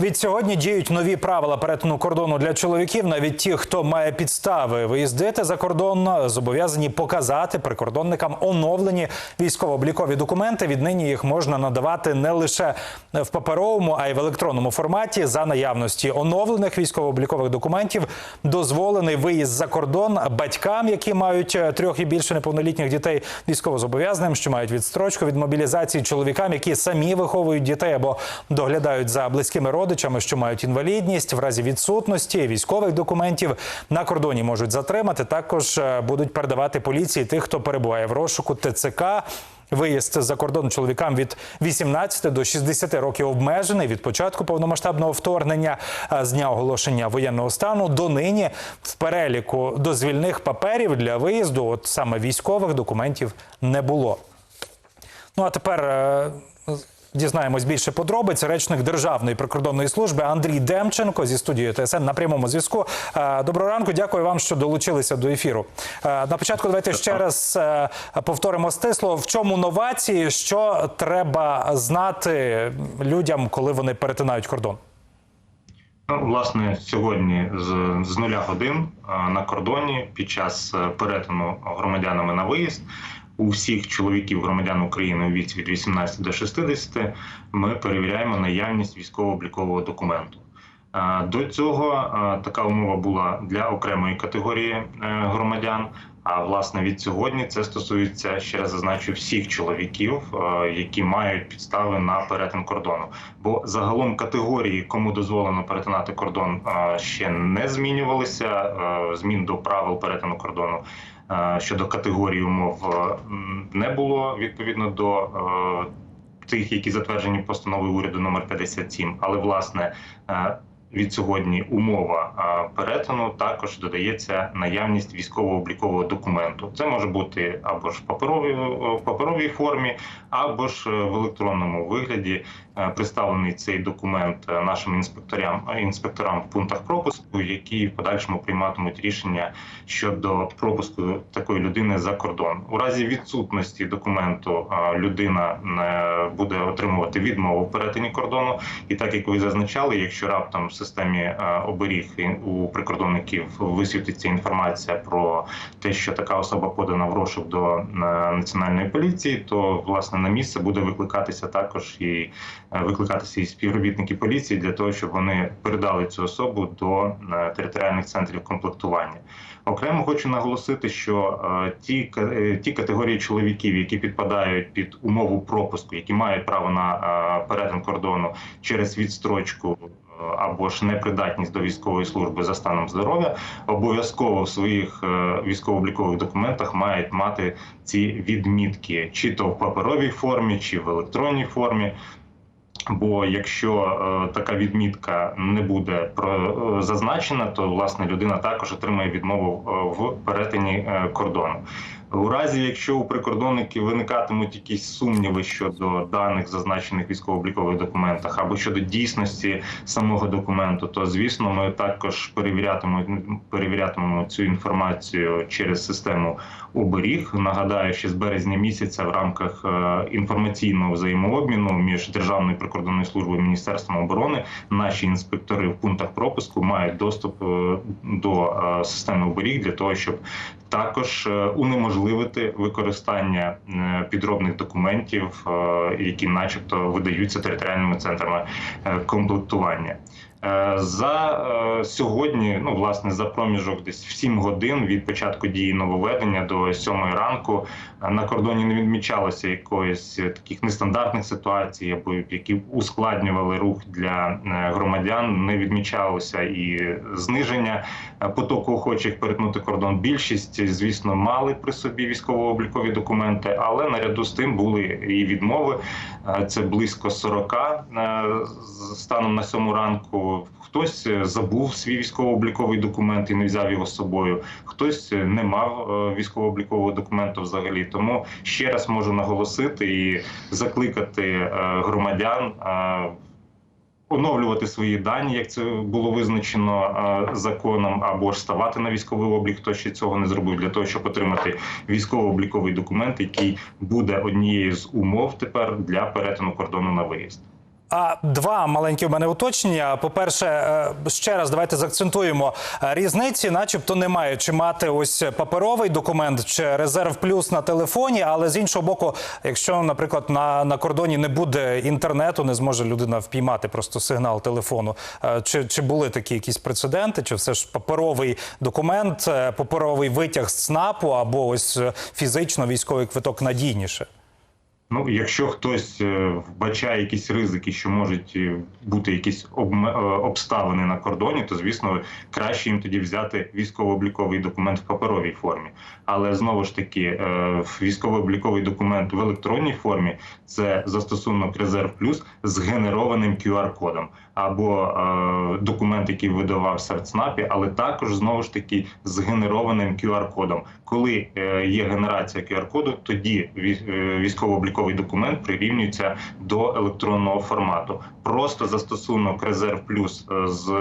Від сьогодні діють нові правила перетину кордону для чоловіків. Навіть ті, хто має підстави виїздити за кордон, зобов'язані показати прикордонникам оновлені військово-облікові документи. Віднині їх можна надавати не лише в паперовому, а й в електронному форматі. За наявності оновлених військово-облікових документів дозволений виїзд за кордон батькам, які мають е, трьох і більше неповнолітніх дітей, військовозобов'язаним, що мають відстрочку від мобілізації, чоловікам, які самі виховують дітей або доглядають за близькими родичами, що мають інвалідність, в разі відсутності військових документів на кордоні можуть затримати. Також е, будуть передавати поліції тих, хто перебуває в розшуку ТЦК. Виїзд за кордон чоловікам від 18 до 60 років обмежений від початку повномасштабного вторгнення з дня оголошення воєнного стану до нині в переліку дозвільних паперів для виїзду, от саме військових документів, не було. Ну а тепер е, дізнаємось більше подробиць. Речник Державної прикордонної служби Андрій Демченко зі студією ТСН на прямому зв'язку. Е, Доброго ранку, дякую вам, що долучилися до ефіру. Е, На початку давайте ще раз е, повторимо стисло. В чому новації, що треба знати людям, коли вони перетинають кордон? Ну, власне, сьогодні з, з нуля годин на кордоні під час перетину громадянами на виїзд у всіх чоловіків громадян України у віці від 18 до 60 ми перевіряємо наявність військово-облікового документу. До цього така умова була для окремої категорії е, громадян. А власне від сьогодні це стосується ще раз зазначу всіх чоловіків, е, які мають підстави на перетин кордону. Бо загалом категорії, кому дозволено перетинати кордон, е, ще не змінювалися. Змін до правил перетину кордону щодо категорії умов е, не було відповідно до. е, Тих, які затверджені постановою уряду номер 57, але власне е, від сьогодні умова перетину також додається наявність військово-облікового документу. Це може бути або ж в паперовій в паперовій формі, або ж е, в електронному вигляді. Е, Представлений цей документ е, нашим інспекторам інспекторам в пунктах пропуску, які в подальшому прийматимуть рішення щодо пропуску такої людини за кордон. У разі відсутності документу е, людина е, буде отримувати відмову в перетині кордону. І так як ви зазначали, якщо раптом в системі е, оберіг у прикордонників висвітиться інформація про те, що така особа подана в розшук до е, національної поліції, то власне на місце буде викликатися також і е, викликатися і співробітники поліції для того, щоб вони передали цю особу до е, територіальних центрів комплектування. Окремо хочу наголосити, що е, ті е, ті категорії чоловіків, які підпадають під умову пропуску, які мають право на е, перетин кордону через відстрочку. е, Або ж непридатність до військової служби за станом здоров'я, обов'язково в своїх е, військово-облікових документах мають мати ці відмітки, чи то в паперовій формі, чи в електронній формі. Бо якщо е, така відмітка не буде про е, зазначена, то власне людина також отримає відмову е, в перетині е, кордону. У разі, якщо у прикордонників виникатимуть якісь сумніви щодо даних, зазначених військово-облікових документах, або щодо дійсності самого документу, то звісно, ми також перевірятимемо, перевірятимемо цю інформацію через систему оберіг. Нагадаю, що з березня місяця в рамках е, інформаційного взаємообміну між державною прикордонною службою і міністерством оборони наші інспектори в пунктах пропуску мають доступ е, до е, системи оберіг для того, щоб також е, унеможливити використання е, підробних документів, е, які, начебто, видаються територіальними центрами е, комплектування. Е, За е, сьогодні, ну власне, за проміжок десь в 7 годин від початку дії нововведення до 7 ранку е, на кордоні не відмічалося якоїсь таких нестандартних ситуацій, або які ускладнювали рух для громадян. Не відмічалося і зниження потоку охочих перетнути кордон. Більшість, звісно, мали при собі військово-облікові документи, але наряду з тим були і відмови. Це близько 40 е, станом на сьому ранку. Хтось е, забув свій військово-обліковий документ і не взяв його з собою. Хтось е, не мав е, військово-облікового документу взагалі. Тому ще раз можу наголосити і закликати громадян. Оновлювати свої дані, як це було визначено законом, або ж ставати на військовий облік, хто ще цього не зробив, для того, щоб отримати військово-обліковий документ, який буде однією з умов тепер для перетину кордону на виїзд. А два маленькі в мене уточнення. По-перше, е, ще раз давайте заакцентуємо е, різниці, начебто немає чи мати ось паперовий документ чи резерв плюс на телефоні. Але з іншого боку, якщо, наприклад, на, на кордоні не буде інтернету, не зможе людина впіймати просто сигнал телефону. е, Чи, чи були такі якісь прецеденти? Чи все ж паперовий документ, паперовий витяг з ЦНАПу або ось фізично військовий квиток надійніше? Ну, якщо хтось е, вбачає якісь ризики, що можуть е, бути якісь е, обставини на кордоні, то звісно краще їм тоді взяти військово-обліковий документ в паперовій формі. Але знову ж таки, військово-обліковий документ в електронній формі це застосунок Резерв Плюс з генерованим QR-кодом або документ, який видавався в ЦНАПі, але також знову ж таки з генерованим QR-кодом. Коли є генерація QR-коду, тоді вій- е, військово-обліковий документ прирівнюється до електронного формату. Просто застосунок Резерв Плюс е, з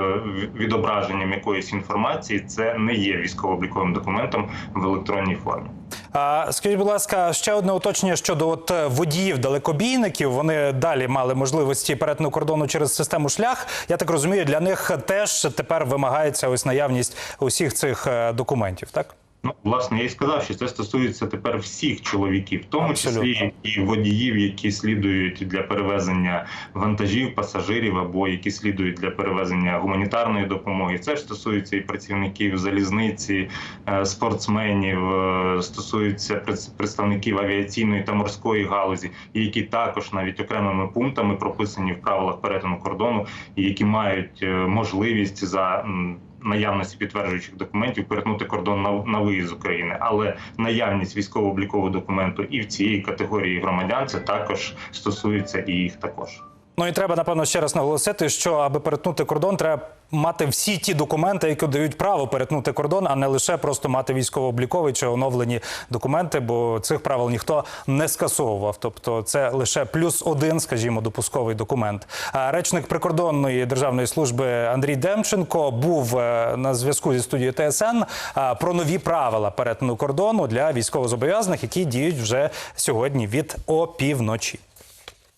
відображенням якоїсь інформації це не є військово-обліковим документом в електронній формі. А, скажіть, будь ласка, ще одне уточнення щодо от е, водіїв далекобійників. Вони далі мали можливості перетину кордону через систему шлях. Я так розумію, для них теж тепер вимагається ось наявність усіх цих е, документів. Так Ну, власне, я і сказав, що це стосується тепер всіх чоловіків, в тому Абсолютно. числі і водіїв, які слідують для перевезення вантажів, пасажирів або які слідують для перевезення гуманітарної допомоги. Це ж стосується і працівників залізниці, е, спортсменів, е, стосується пред- представників авіаційної та морської галузі, які також навіть окремими пунктами прописані в правилах перетину кордону, і які мають е, можливість за наявності підтверджуючих документів перетнути кордон на, на виїзд з України, але наявність військово-облікового документу і в цієї категорії громадян це також стосується і їх також. Ну і треба напевно ще раз наголосити, що аби перетнути кордон, треба мати всі ті документи, які дають право перетнути кордон, а не лише просто мати військово-облікові чи оновлені документи, бо цих правил ніхто не скасовував. Тобто, це лише плюс один, скажімо, допусковий документ. Речник прикордонної державної служби Андрій Демченко був е, на зв'язку зі студією ТСН про нові правила перетину кордону для військовозобов'язаних, які діють вже сьогодні від опівночі.